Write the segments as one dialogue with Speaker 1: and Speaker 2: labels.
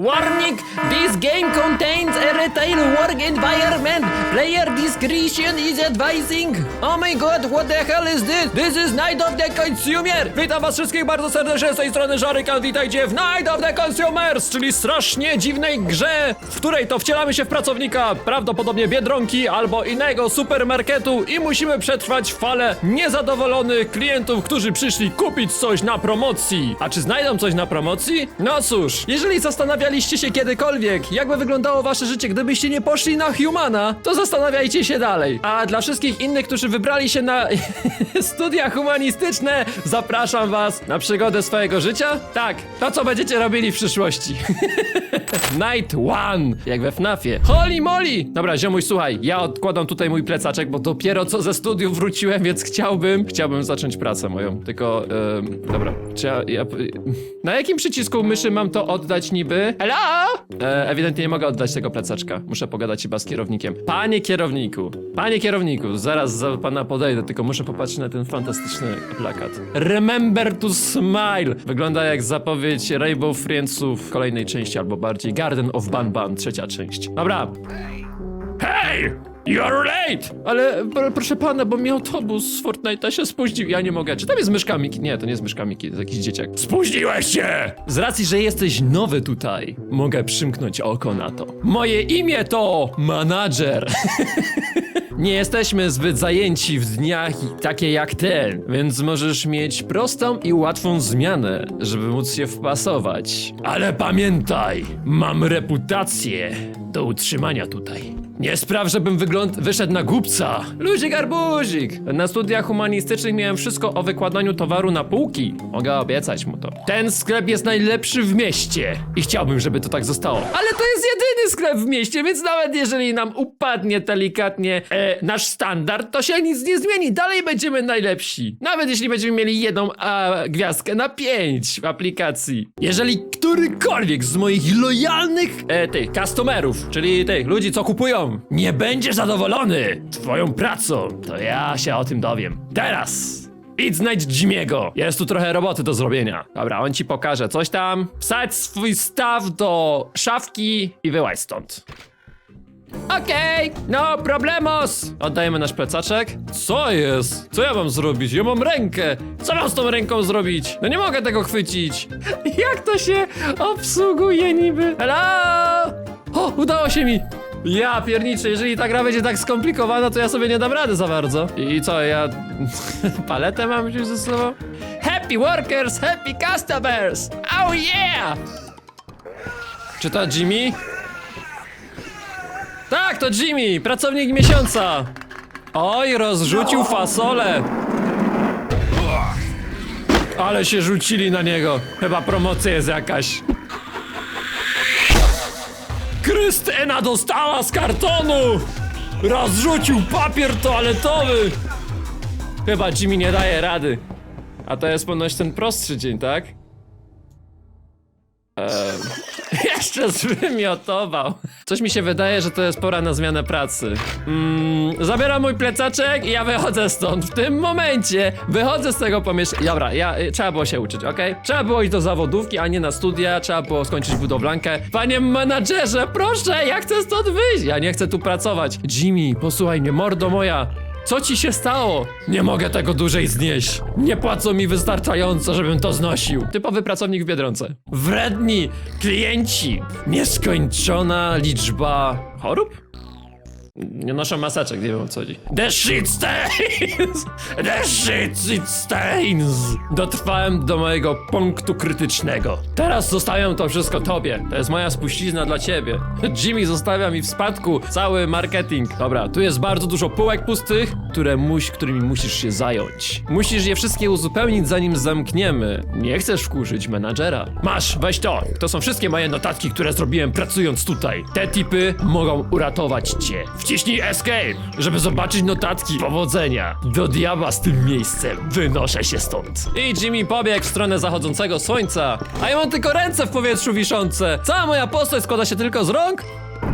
Speaker 1: Warning! This game contains a retail work environment. Player discretion is advising. Oh my god, what the hell is this? This is Night of the Consumer! Witam was wszystkich bardzo serdecznie z tej strony Żaryka. Witajcie w Night of the Consumers, czyli strasznie dziwnej grze, w której to wcielamy się w pracownika prawdopodobnie Biedronki albo innego supermarketu i musimy przetrwać falę niezadowolonych klientów, którzy przyszli kupić coś na promocji. A czy znajdą coś na promocji? No cóż, jeżeli zastanawialiście się kiedykolwiek, jakby wyglądało wasze życie, gdybyście nie poszli na Humana, to zastanawiajcie się dalej. A dla wszystkich innych, którzy wybrali się na studia humanistyczne, zapraszam was na przygodę swojego życia. Tak, to co będziecie robili w przyszłości. Night One, jak we FNAFie. Holy moly! Dobra, ziomuś, słuchaj, ja odkładam tutaj mój plecaczek, bo dopiero co ze studiów wróciłem, więc chciałbym, chciałbym zacząć pracę moją. Tylko, em, dobra, czy ja, ja, na jakim przycisku myszy mam to oddać niby? Hello? E, ewidentnie nie mogę oddać tego plecaczka. Muszę pogadać chyba z kierownikiem. Panie kierowniku, panie kierowniku, zaraz za pana podejdę, tylko muszę popatrzeć na ten fantastyczny plakat. Remember to smile! Wygląda jak zapowiedź Rainbow Friendsów kolejnej części, albo bardziej Garden of Ban Ban, trzecia część. Dobra. Hey! You're late! Ale pr proszę pana, bo mi autobus z Fortnite'a się spóźnił. Ja nie mogę. Czy tam jest myszka Miki? Nie, to nie jest myszka Miki, to jest jakiś dzieciak. Spóźniłeś się! Z racji, że jesteś nowy tutaj, mogę przymknąć oko na to. Moje imię to Manager. Nie jesteśmy zbyt zajęci w dniach takie jak ten, więc możesz mieć prostą i łatwą zmianę, żeby móc się wpasować. Ale pamiętaj, mam reputację do utrzymania tutaj. Nie spraw, żebym wygląd wyszedł na głupca. Luzik arbuzik. Na studiach humanistycznych miałem wszystko o wykładaniu towaru na półki. Mogę obiecać mu to. Ten sklep jest najlepszy w mieście i chciałbym, żeby to tak zostało. Ale to jest jedyny sklep w mieście, więc nawet jeżeli nam upadnie delikatnie e, nasz standard, to się nic nie zmieni. Dalej będziemy najlepsi. Nawet jeśli będziemy mieli jedną a, gwiazdkę na pięć w aplikacji. Jeżeli którykolwiek z moich lojalnych e, tych customerów, czyli tych ludzi, co kupują, nie będzie zadowolony twoją pracą, to ja się o tym dowiem. Teraz! Idź znajdź Jimiego. Jest tu trochę roboty do zrobienia. Dobra, on ci pokaże coś tam. Wsadź swój staw do szafki i wyłaź stąd. Okej, no problemos! Oddajemy nasz plecaczek. Co jest? Co ja mam zrobić? Ja mam rękę! Co mam z tą ręką zrobić? No nie mogę tego chwycić! Jak to się obsługuje niby? Hello! O, udało się mi! Ja pierniczę, jeżeli ta gra będzie tak skomplikowana, to ja sobie nie dam rady za bardzo. I co, ja... paletę mam wziąć ze sobą? Happy workers, happy customers! Oh yeah! Czy to Jimmy? Tak, to Jimmy, pracownik miesiąca. Oj, rozrzucił fasolę. Ale się rzucili na niego. Chyba promocja jest jakaś. Krystyna dostała z kartonu! Rozrzucił papier toaletowy! Chyba Jimmy nie daje rady. A to jest ponoć ten prostszy dzień, tak? Jeszcze zwymiotował. Coś mi się wydaje, że to jest pora na zmianę pracy. Mm, zabieram mój plecaczek i ja wychodzę stąd. W tym momencie wychodzę z tego pomieszczenia. Dobra, ja, y, trzeba było się uczyć, okej? Trzeba było iść do zawodówki, a nie na studia. Trzeba było skończyć budowlankę. Panie menadżerze, proszę, ja chcę stąd wyjść. Ja nie chcę tu pracować. Jimmy, posłuchaj mnie, mordo moja. Co ci się stało? Nie mogę tego dłużej znieść. Nie płacą mi wystarczająco, żebym to znosił. Typowy pracownik w Biedronce. Wredni klienci. Nieskończona liczba chorób? Nie noszę maseczek, nie wiem o co chodzi. The shit stains! The shit, shit stains! Dotrwałem do mojego punktu krytycznego. Teraz zostawiam to wszystko tobie. To jest moja spuścizna dla ciebie. Jimmy zostawia mi w spadku cały marketing. Dobra, tu jest bardzo dużo półek pustych, które muś, którymi musisz się zająć. Musisz je wszystkie uzupełnić zanim zamkniemy. Nie chcesz wkurzyć menadżera. Masz, weź to. To są wszystkie moje notatki, które zrobiłem pracując tutaj. Te tipy mogą uratować cię. Wciśnij escape, żeby zobaczyć notatki. Powodzenia. Do diabła z tym miejscem. Wynoszę się stąd. I Jimmy pobiegł w stronę zachodzącego słońca. A ja mam tylko ręce w powietrzu wiszące. Cała moja postać składa się tylko z rąk?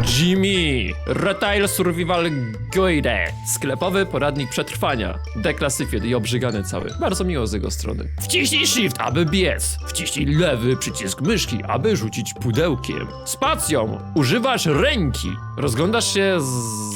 Speaker 1: Jimmy, Retail Survival Guide, sklepowy poradnik przetrwania, Declassified i obrzygany cały. Bardzo miło z jego strony. Wciśnij Shift, aby biec. Wciśnij lewy przycisk myszki, aby rzucić pudełkiem. Spacją używasz ręki. Rozglądasz się z...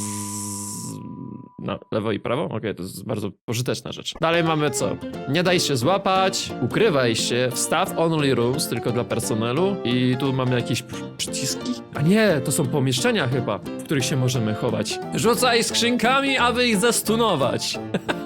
Speaker 1: No, lewo i prawo? Okej, to jest bardzo pożyteczna rzecz. Dalej mamy co? Nie daj się złapać, ukrywaj się, wstaw only rooms tylko dla personelu i tu mamy jakieś przyciski? A nie, to są pomieszczenia chyba, w których się możemy chować. Rzucaj skrzynkami, aby ich zastunować.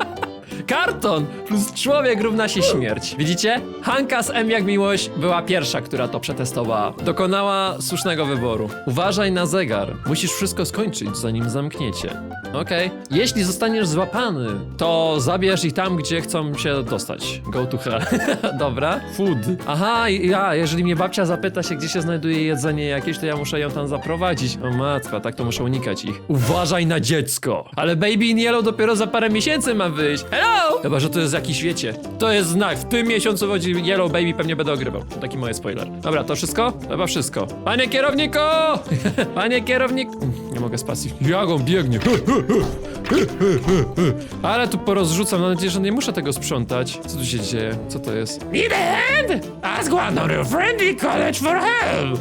Speaker 1: Karton plus człowiek równa się śmierć. Widzicie? Hanka z M jak miłość była pierwsza, która to przetestowała. Dokonała słusznego wyboru. Uważaj na zegar. Musisz wszystko skończyć, zanim zamkniecie. Okej. Jeśli zostaniesz złapany, to zabierz ich tam, gdzie chcą się dostać. Go to hell. Dobra. Food. Aha, ja, jeżeli mnie babcia zapyta się, gdzie się znajduje jedzenie jakieś, to ja muszę ją tam zaprowadzić. O matko, tak to muszę unikać ich. Uważaj na dziecko. Ale Baby in Yellow dopiero za parę miesięcy ma wyjść. Hello! Chyba, że to jest jakiś, wiecie, to jest znak. W tym miesiącu chodzi Yellow Baby pewnie będę ogrywał. Taki moje spoiler. Dobra, to wszystko? Chyba wszystko. Panie kierowniku! Panie kierownik... Nie mogę spacji. Jak on biegnie. Ale tu porozrzucam, mam nadzieję, że nie muszę tego sprzątać. Co tu się dzieje? Co to jest? Need a hand? Ask one of your friendly college for help.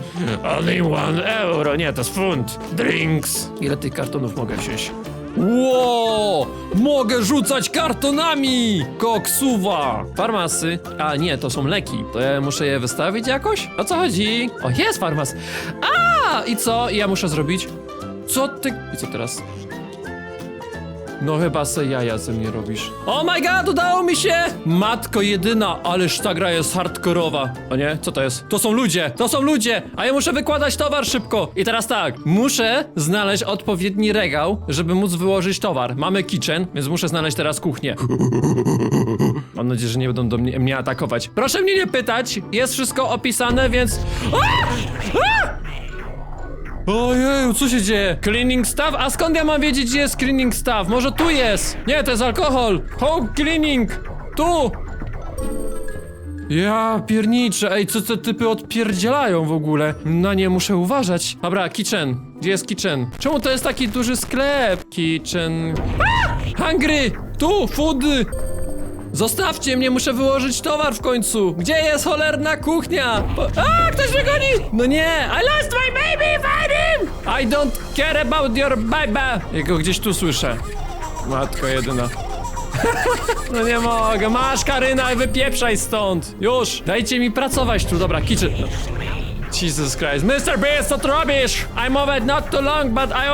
Speaker 1: Only one euro. Nie, to jest funt. Drinks. Ile tych kartonów mogę wziąć? Ło! Mogę rzucać kartonami! Koksuwa! Farmasy. A nie, to są leki. To ja muszę je wystawić jakoś? O co chodzi? O, jest farmas. A! I co? I ja muszę zrobić? Co ty... I co teraz? No chyba se jaja ze mnie robisz. Oh my god, udało mi się! Matko jedyna, ależ ta gra jest hardkorowa. O nie, co to jest? To są ludzie, to są ludzie! A ja muszę wykładać towar szybko. I teraz tak, muszę znaleźć odpowiedni regał, żeby móc wyłożyć towar. Mamy kitchen, więc muszę znaleźć teraz kuchnię. Mam nadzieję, że nie będą do mnie, mnie atakować. Proszę mnie nie pytać, jest wszystko opisane, więc... A! A! Ojej, co się dzieje? Cleaning staff? A skąd ja mam wiedzieć, gdzie jest cleaning staff? Może tu jest? Nie, to jest alkohol! Home cleaning! Tu! Ja pierniczę, ej, co te typy odpierdzielają w ogóle? Na nie muszę uważać. Dobra, kitchen. Gdzie jest kitchen? Czemu to jest taki duży sklep? Kitchen... A! Hungry! Tu, food! Zostawcie mnie, muszę wyłożyć towar w końcu! Gdzie jest cholerna kuchnia? O- A, ktoś mnie goni! No nie! I lost my baby, him! I don't care about your baby! Jego gdzieś tu słyszę. Matko jedyna. No nie mogę, masz Karyna i wypieprzaj stąd! Już! Dajcie mi pracować tu, dobra, kitchen. Jesus Christ. Mr. Beast, to rubbish! I'm over not too long, but I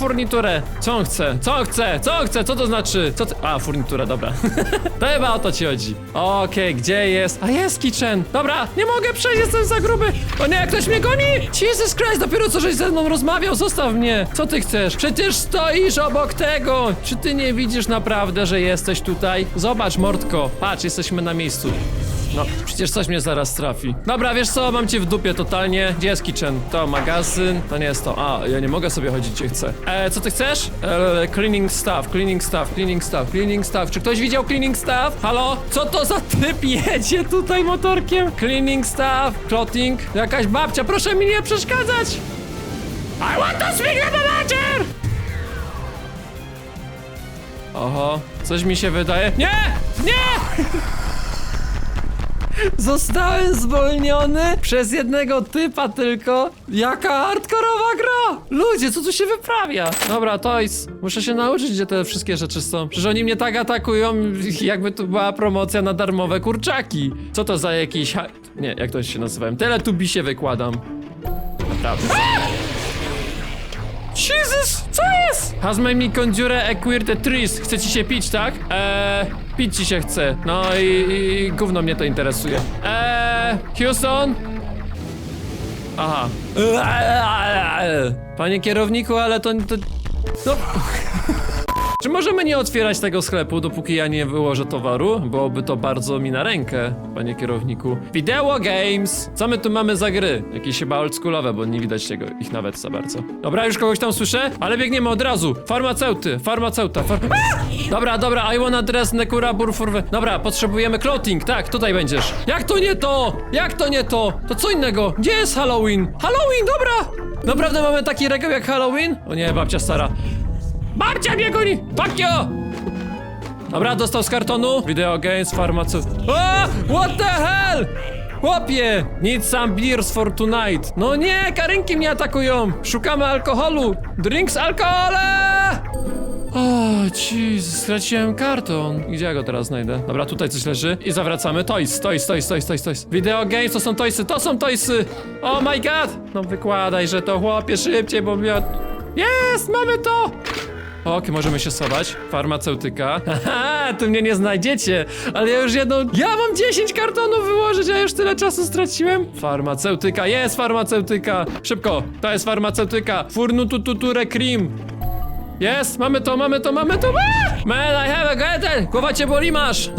Speaker 1: furniturę. Co on chce? Co on chce? Co on chce? Co to znaczy? Co ty... A, furnitura, dobra. to chyba o to ci chodzi. Okej, gdzie jest? A jest kitchen. Dobra, nie mogę przejść, jestem za gruby. O nie, ktoś mnie goni! Jesus Christ, dopiero co żeś ze mną rozmawiał, zostaw mnie. Co ty chcesz? Przecież stoisz obok tego. Czy ty nie widzisz naprawdę, że jesteś tutaj? Zobacz, mordko. Patrz, jesteśmy na miejscu. No, przecież coś mnie zaraz trafi. Dobra, wiesz co, mam cię w dupie totalnie. Gdzie jest kitchen? To magazyn, to nie jest to. A, ja nie mogę sobie chodzić gdzie chcę. E, co ty chcesz? E, cleaning stuff, cleaning stuff, cleaning stuff, cleaning stuff. Czy ktoś widział cleaning stuff? Halo? Co to za typ jedzie tutaj motorkiem? Cleaning stuff, clothing. Jakaś babcia, proszę mi nie przeszkadzać! I want to speak manager! Oho, coś mi się wydaje. Nie! Nie! Zostałem zwolniony przez jednego typa tylko. Jaka hardkorowa gra! Ludzie, co tu się wyprawia? Dobra, Toys, muszę się nauczyć, gdzie te wszystkie rzeczy są. Przecież oni mnie tak atakują, jakby to była promocja na darmowe kurczaki. Co to za jakiś... ha- Nie, jak to się nazywałem? Teletubisie wykładam. Naprawdę. Jesus, jest? Has made me conjure a queer trees. Chce ci się pić, tak? Eee, pić ci się chce. No i, i gówno mnie to interesuje. Eee, Houston? Aha. Panie kierowniku, ale to... to no. Czy możemy nie otwierać tego sklepu, dopóki ja nie wyłożę towaru? Byłoby to bardzo mi na rękę, panie kierowniku. Wideo games! Co my tu mamy za gry? Jakieś chyba oldschoolowe, bo nie widać tego, ich nawet za bardzo. Dobra, już kogoś tam słyszę, ale biegniemy od razu. Farmaceuty, farmaceuta, far... Dobra, dobra, I wanna dress nekura burfurwe. Dobra, potrzebujemy clothing, tak, tutaj będziesz. Jak to nie to? Jak to nie to? To co innego? Gdzie jest Halloween? Halloween, dobra! Naprawdę mamy taki regał jak Halloween? O nie, babcia stara. Babcia mnie goni! Pakio! Dobra, dostał z kartonu. Video games, farmaceut. What the hell? Chłopie! Need some beers for tonight. No nie, karynki mnie atakują. Szukamy alkoholu. Drinks alkohole! O, jeez, straciłem karton. Gdzie ja go teraz znajdę? Dobra, tutaj coś leży. I zawracamy. Toys, toys, toys, toys, toys, toys. Video games, to są toysy, to są toysy! Oh my god! No wykładaj, że to chłopie szybciej, bo. Jest, mamy to! Ok, możemy się schować. Farmaceutyka. Haha, tu mnie nie znajdziecie, ale ja już jedną. Ja mam 10 kartonów wyłożyć, a już tyle czasu straciłem. Farmaceutyka, jest farmaceutyka. Szybko, to jest farmaceutyka. Furnutututure cream. Jest, mamy to, mamy to, mamy to. Aaa! Man, I have a gotten. Głowa cię boli masz.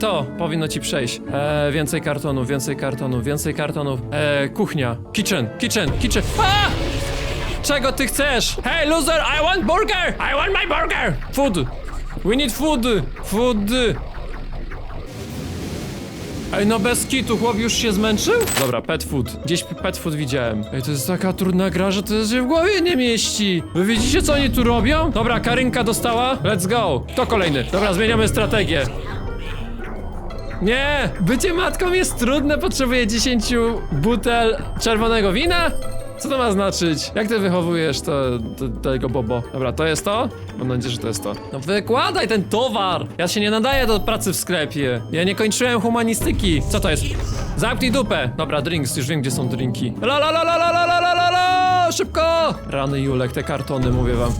Speaker 1: To, powinno ci przejść. Eee, więcej kartonów, więcej kartonów, więcej kartonów. Eee, kuchnia. Kitchen, kitchen, kitchen. Czego ty chcesz? Hey loser, I want burger! I want my burger! Food! We need food! Food! Ej, no bez kitu, chłop już się zmęczył? Dobra, pet food. Gdzieś pet food widziałem. Ej, to jest taka trudna gra, że to się w głowie nie mieści. Wy widzicie, co oni tu robią? Dobra, Karynka dostała. Let's go. To kolejny. Dobra, zmieniamy strategię. Nie! Bycie matką jest trudne, potrzebuję 10 butel czerwonego wina? Co to ma znaczyć? Jak ty wychowujesz to, to, tego bobo? Dobra, to jest to? Mam nadzieję, że to jest to. No wykładaj ten towar! Ja się nie nadaję do pracy w sklepie. Ja nie kończyłem humanistyki. Co to jest? Zamknij dupę! Dobra, drinks, już wiem gdzie są drinki. La la la la la la la la la! Szybko! Rany Julek, te kartony, mówię wam.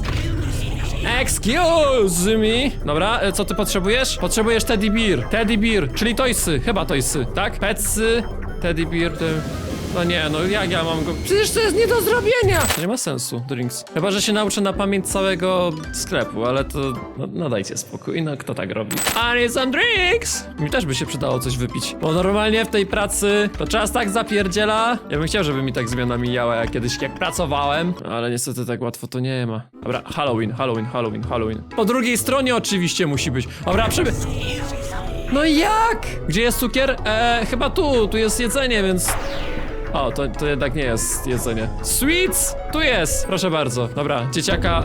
Speaker 1: Excuse me! Dobra, e, co ty potrzebujesz? Potrzebujesz teddy beer. Teddy beer, czyli toysy, chyba toysy, tak? Petsy, teddy beer, te... No nie, no jak ja mam go... Przecież to jest nie do zrobienia! To nie ma sensu, drinks. Chyba, że się nauczę na pamięć całego sklepu, ale to... No, no dajcie spokój, no kto tak robi? I need some drinks! Mi też by się przydało coś wypić, bo normalnie w tej pracy to czas tak zapierdziela. Ja bym chciał, żeby mi tak zmiana mijała jak kiedyś, jak pracowałem, ale niestety tak łatwo to nie ma. Dobra, Halloween, Halloween, Halloween, Halloween. Po drugiej stronie oczywiście musi być. Dobra, przyby... No jak? Gdzie jest cukier? Eee, chyba tu, tu jest jedzenie, więc... O, to, to jednak nie jest jedzenie. Sweets! Tu jest! Proszę bardzo. Dobra, dzieciaka...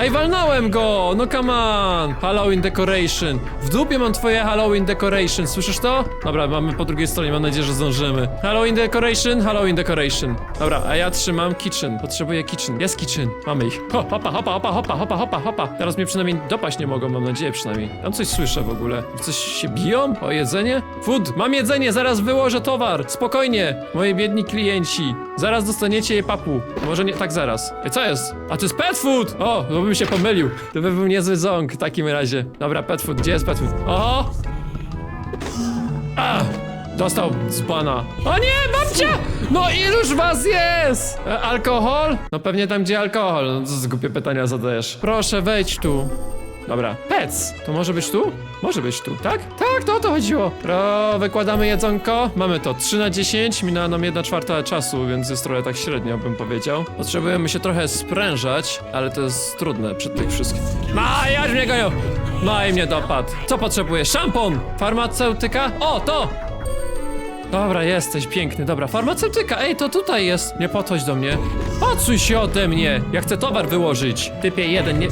Speaker 1: Ej, walnąłem go! No come on! Halloween decoration. W dupie mam twoje Halloween decoration, słyszysz to? Dobra, mamy po drugiej stronie, mam nadzieję, że zdążymy. Halloween decoration, Halloween decoration. Dobra, a ja trzymam kitchen. Potrzebuję kitchen. Jest kitchen. Mamy ich. Ho, hopa, hopa, hopa, hopa, hopa, hopa, hopa. Teraz mnie przynajmniej dopaść nie mogą, mam nadzieję przynajmniej. Tam coś słyszę w ogóle. Coś się biją? O jedzenie? Food! Mam jedzenie, zaraz wyłożę towar. Spokojnie, moi biedni klienci. Zaraz dostaniecie je papu. Może nie tak zaraz. Ej, co jest? A to jest pet food! O, bym się pomylił. To by był niezły ząg w takim razie. Dobra, pet food, gdzie jest pet food? Oho! A! Dostał z bana. O nie, babcia! No iluż was jest? E, alkohol? No pewnie tam, gdzie alkohol. No co za głupie pytania zadajesz. Proszę, wejdź tu. Dobra, pec. To może być tu? Może być tu, tak? Tak, to o to chodziło. Pro, wykładamy jedzonko. Mamy to 3 na 10, minęła nam 1 czwarta czasu, więc jest trochę tak średnio, bym powiedział. Potrzebujemy się trochę sprężać, ale to jest trudne przy tych wszystkich. No, już mnie goją! No i mnie dopadł. Co potrzebujesz? Szampon! Farmaceutyka? O, to! Dobra, jesteś piękny, dobra. Farmaceutyka, ej, to tutaj jest. Nie podchodź do mnie. Odsuń się ode mnie! Ja chcę towar wyłożyć. Typie jeden, nie...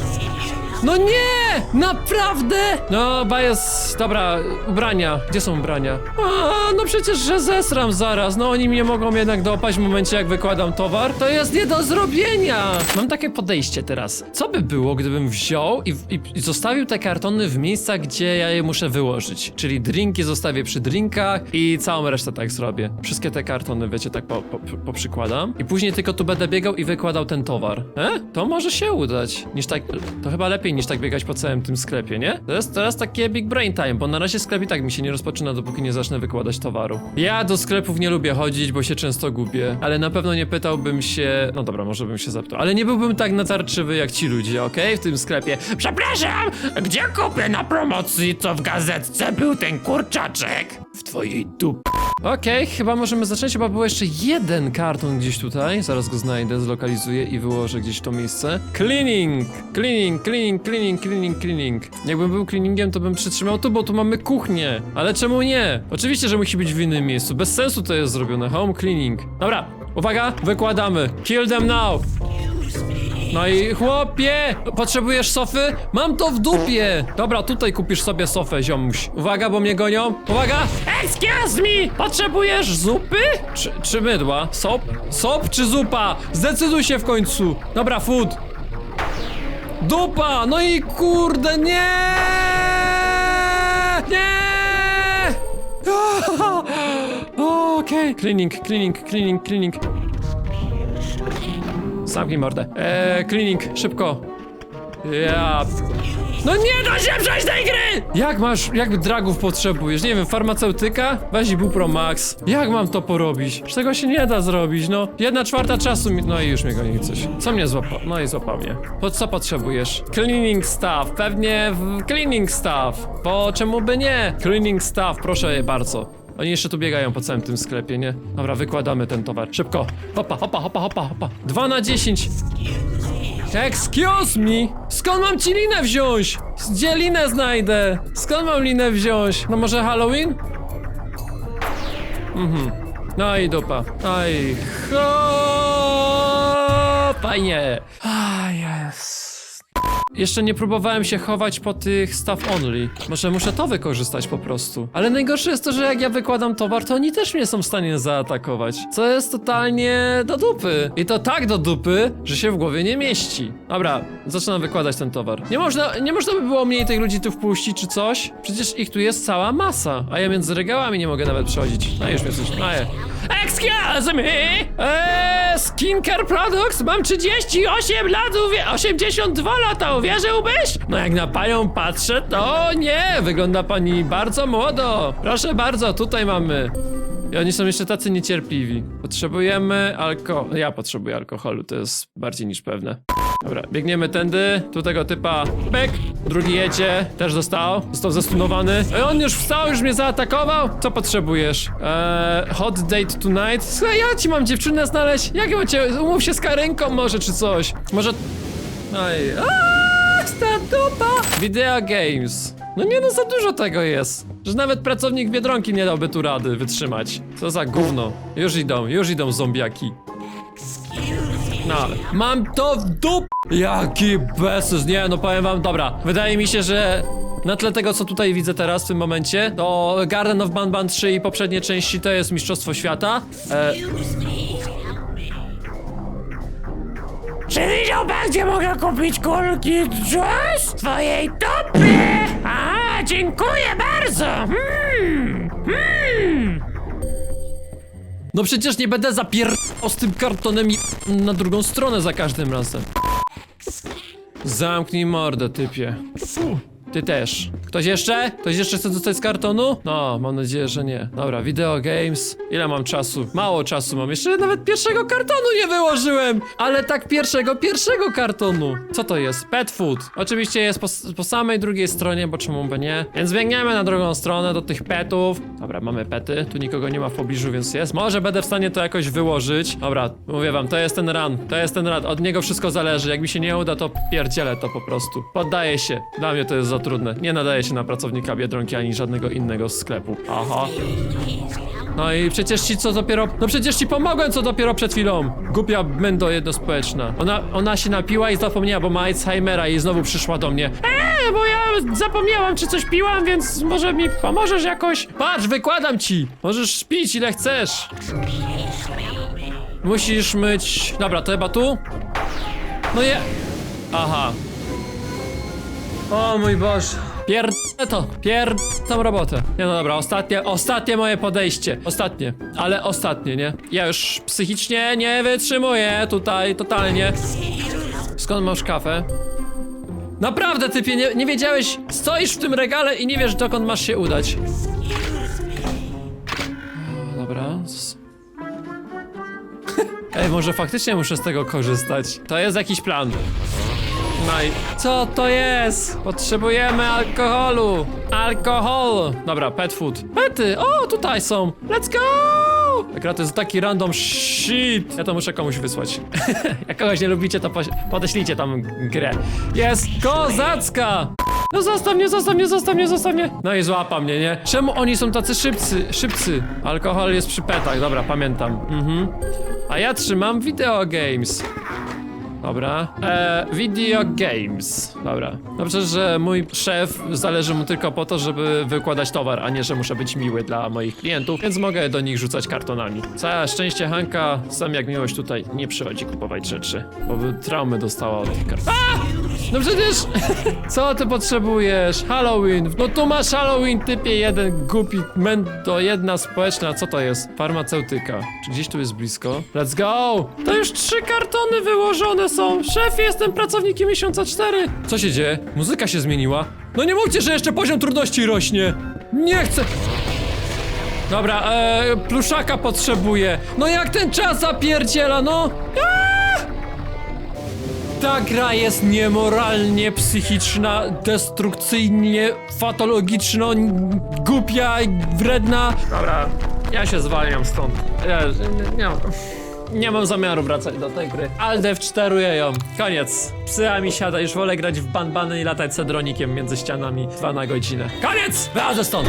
Speaker 1: No nie! Naprawdę? No, bajes, dobra, ubrania. Gdzie są ubrania? A, no przecież, że zesram zaraz. No oni mnie mogą jednak dopaść w momencie, jak wykładam towar. To jest nie do zrobienia. Mam takie podejście teraz. Co by było, gdybym wziął i, i, i zostawił te kartony w miejscach, gdzie ja je muszę wyłożyć? Czyli drinki zostawię przy drinkach i całą resztę tak zrobię. Wszystkie te kartony, wiecie, tak po, po, poprzykładam. I później tylko tu będę biegał i wykładał ten towar. E? To może się udać. Niż tak... To chyba lepiej lepiej niż tak biegać po całym tym sklepie, nie? To jest teraz takie big brain time, bo na razie sklep i tak mi się nie rozpoczyna, dopóki nie zacznę wykładać towaru. Ja do sklepów nie lubię chodzić, bo się często gubię, ale na pewno nie pytałbym się... No dobra, może bym się zapytał, ale nie byłbym tak natarczywy jak ci ludzie, okej? W tym sklepie.
Speaker 2: Przepraszam, gdzie kupię na promocji, co w gazetce był ten kurczaczek?
Speaker 1: W twojej dup. Okej, chyba możemy zacząć, chyba był jeszcze jeden karton gdzieś tutaj. Zaraz go znajdę, zlokalizuję i wyłożę gdzieś to miejsce. Cleaning! Cleaning, cleaning, cleaning, cleaning, cleaning. Jakbym był cleaningiem, to bym przytrzymał tu, bo tu mamy kuchnię. Ale czemu nie? Oczywiście, że musi być w innym miejscu. Bez sensu to jest zrobione. Home cleaning. Dobra, uwaga, wykładamy. Kill them now! No i chłopie! Potrzebujesz sofy? Mam to w dupie! Dobra, tutaj kupisz sobie sofę, ziomuś. Uwaga, bo mnie gonią. Uwaga!
Speaker 2: Excuse me, potrzebujesz zupy?
Speaker 1: Czy, czy mydła? Sop? Sop czy zupa? Zdecyduj się w końcu! Dobra, food! Dupa! No i kurde, nie! Nie! Okej. Cleaning, cleaning, cleaning, cleaning. Zamknij mordę. Eee, cleaning, szybko. Ja... No nie da się przejść tej gry! Jak masz, jak dragów potrzebujesz? Nie wiem, farmaceutyka? Weź Ibupro Max. Jak mam to porobić? Że Tego się nie da zrobić, no. Jedna czwarta czasu mi... No i już mnie goni coś. Co mnie złapał? No i złapał mnie. Po co potrzebujesz? Cleaning stuff. Pewnie w cleaning stuff. Bo czemu by nie? Cleaning stuff, proszę bardzo. Oni jeszcze tu biegają po całym tym sklepie, nie? Dobra, wykładamy ten towar. Szybko. Hopa, hopa, hopa, hopa, hopa. 2 na 10. Excuse me! Skąd mam ci linę wziąć? Gdzie linę znajdę? Skąd mam linę wziąć? No może Halloween? Mhm. No i dupa. Aj, ho! Fajnie. A, jest. Jeszcze nie próbowałem się chować po tych staff only. Może muszę to wykorzystać po prostu. Ale najgorsze jest to, że jak ja wykładam towar, to oni też mnie są w stanie zaatakować. Co jest totalnie do dupy. I to tak do dupy, że się w głowie nie mieści. Dobra, zaczynam wykładać ten towar. Nie można, nie można by było mniej tych ludzi tu wpuścić czy coś? Przecież ich tu jest cała masa. A ja między regałami nie mogę nawet przechodzić. No już mnie coś. No je.
Speaker 2: Excuse me!
Speaker 1: Eee, skincare products? Mam 38 lat, uwie- 82 lata, uwierzyłbyś? No jak na panią patrzę, to nie, wygląda pani bardzo młodo. Proszę bardzo, tutaj mamy. I oni są jeszcze tacy niecierpliwi. Potrzebujemy alkohol. Ja potrzebuję alkoholu, to jest bardziej niż pewne. Dobra, biegniemy tędy, tu tego typa pyk, drugi jedzie, też został, został zastunowany. Ej, on już wstał, już mnie zaatakował? Co potrzebujesz? Eee, hot date tonight? Słuchaj, ja ci mam dziewczynę znaleźć, jak ją cię, umów się z Karenką może, czy coś. Może... Oj, aaa, ta dupa! Video games. No nie no, za dużo tego jest. Że nawet pracownik Biedronki nie dałby tu rady wytrzymać. Co za gówno. Już idą, już idą zombiaki. No, mam to w dup... Jaki bezsens, nie no powiem wam, dobra. Wydaje mi się, że na tle tego, co tutaj widzę teraz w tym momencie, to Garden of Banban 3 i poprzednie części to jest Mistrzostwo Świata. E,
Speaker 2: Czy widział pan, gdzie mogę kupić kulki Juice? Twojej dupy! A, dziękuję bardzo! Hmm, hmm.
Speaker 1: no przecież nie będę zapierał z tym kartonem i na drugą stronę za każdym razem. Zamknij mordę, typie. Ty też. Ktoś jeszcze? Ktoś jeszcze chce dostać z kartonu? No, mam nadzieję, że nie. Dobra, video games. Ile mam czasu? Mało czasu mam. Jeszcze nawet pierwszego kartonu nie wyłożyłem! Ale tak pierwszego, pierwszego kartonu. Co to jest? Pet food. Oczywiście jest po, po samej drugiej stronie, bo czemu by nie? Więc biegniemy na drugą stronę do tych petów. Dobra, mamy pety. Tu nikogo nie ma w pobliżu, więc jest. Może będę w stanie to jakoś wyłożyć. Dobra, mówię wam, to jest ten run. To jest ten run. Od niego wszystko zależy. Jak mi się nie uda, to pierdzielę to po prostu. Poddaję się. Dla mnie to jest za trudne. Nie nadaje się na pracownika Biedronki ani żadnego innego sklepu. Aha. No i przecież ci co dopiero... No przecież ci pomogłem co dopiero przed chwilą. Głupia mendo jednospołeczna. Ona, ona się napiła i zapomniała, bo ma Alzheimera i znowu przyszła do mnie. Eee, bo ja zapomniałam czy coś piłam, więc może mi pomożesz jakoś? Patrz, wykładam ci. Możesz pić ile chcesz. Musisz myć... Dobra, to chyba tu? No je... Aha. O mój Boże. Pierd... to, pierd... tą robotę. Nie no dobra, ostatnie, ostatnie moje podejście. Ostatnie, ale ostatnie, nie? Ja już psychicznie nie wytrzymuję tutaj, totalnie. Skąd masz kawę? Naprawdę, typie, nie, nie wiedziałeś, stoisz w tym regale i nie wiesz, dokąd masz się udać. Dobra. Ej, może faktycznie muszę z tego korzystać. To jest jakiś plan. I co to jest? Potrzebujemy alkoholu. Alkohol. Dobra, pet food. Pety, o, tutaj są. Let's go! Gra to jest taki random shit. Ja to muszę komuś wysłać. Jak kogoś nie lubicie, to podeślijcie tam grę. Jest kozacka! No zostaw mnie, zostaw mnie, zostaw mnie, zostaw mnie. No i złapa mnie, nie? Czemu oni są tacy szybcy, szybcy? Alkohol jest przy petach, dobra, pamiętam. Mhm. A ja trzymam video games. Dobra. E, video games. Dobra. Dobrze, że mój szef zależy mu tylko po to, żeby wykładać towar, a nie, że muszę być miły dla moich klientów, więc mogę do nich rzucać kartonami. Całe szczęście Hanka, sam jak miłość tutaj nie przychodzi kupować rzeczy, bo by traumy dostała od tych kart. A! No przecież, co ty potrzebujesz? Halloween. No tu masz Halloween, typie jeden głupi mento, jedna społeczna, co to jest? Farmaceutyka. Czy gdzieś tu jest blisko? Let's go! To już trzy kartony wyłożone są. Szef, jestem pracownikiem miesiąca cztery. Co się dzieje? Muzyka się zmieniła. No nie mówcie, że jeszcze poziom trudności rośnie. Nie chcę. Dobra, e, pluszaka potrzebuję. No jak ten czas zapierdziela, no? Aaa! Ta gra jest niemoralnie psychiczna, destrukcyjnie, fatologiczno, głupia, i wredna. Dobra, ja się zwalniam stąd. Ja, nie, nie, mam- nie mam zamiaru wracać do tej gry. Aldew 4 ją. Koniec. Psya mi siada, już wolę grać w banbany i latać cedronikiem między ścianami dwa na godzinę. Koniec! Wychodzę stąd!